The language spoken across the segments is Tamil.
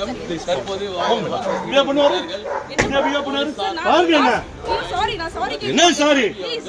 என்ன சாரி போனி போனி என்ன சாரி ப்ளீஸ்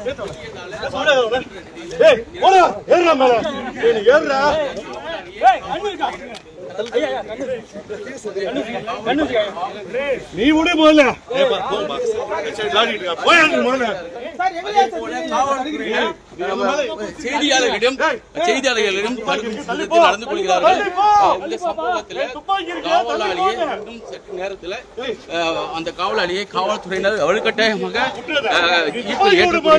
லூசு நீ மேல நீ விடு போல போய் முதல்ல செய்தியாளர்களிடம் செய்தியாளர்களிடம் நடந்து கொள்கிறார்கள் இந்த சம்பவத்தில் காவலாளியை இன்னும் சற்று நேரத்தில் அந்த காவலாளியை காவல்துறையினர் வலுக்கட்டாயமாக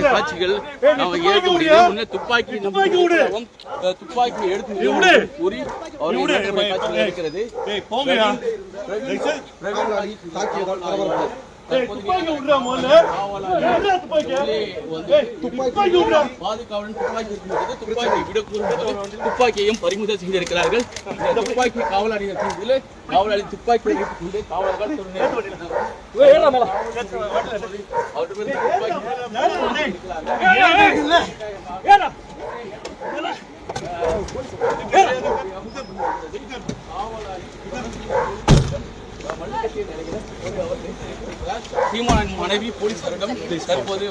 காட்சிகள் நாம் ஏற்க முடியும் துப்பாக்கி துப்பாக்கி எடுத்து. கூறி அவர் விடு. ஏற்றக்கூடிய காட்சிகள் இருக்கிறது துப்பாக்கியையும் பறிமுதல் செய்திருக்கிறார்கள் துப்பாக்கி காவலாளிகள் செய்ததில் காவலாளி துப்பாக்கி வைத்துக் கொண்டு காவலர்கள் அவர்கள் மீது துப்பாக்கி சீமானின் மனைவி போலீசாரிடம் தற்போது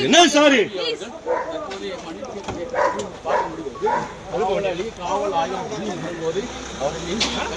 என்ன சாரி காவல் ஆய்வு போது அவர் நிறுத்தினார்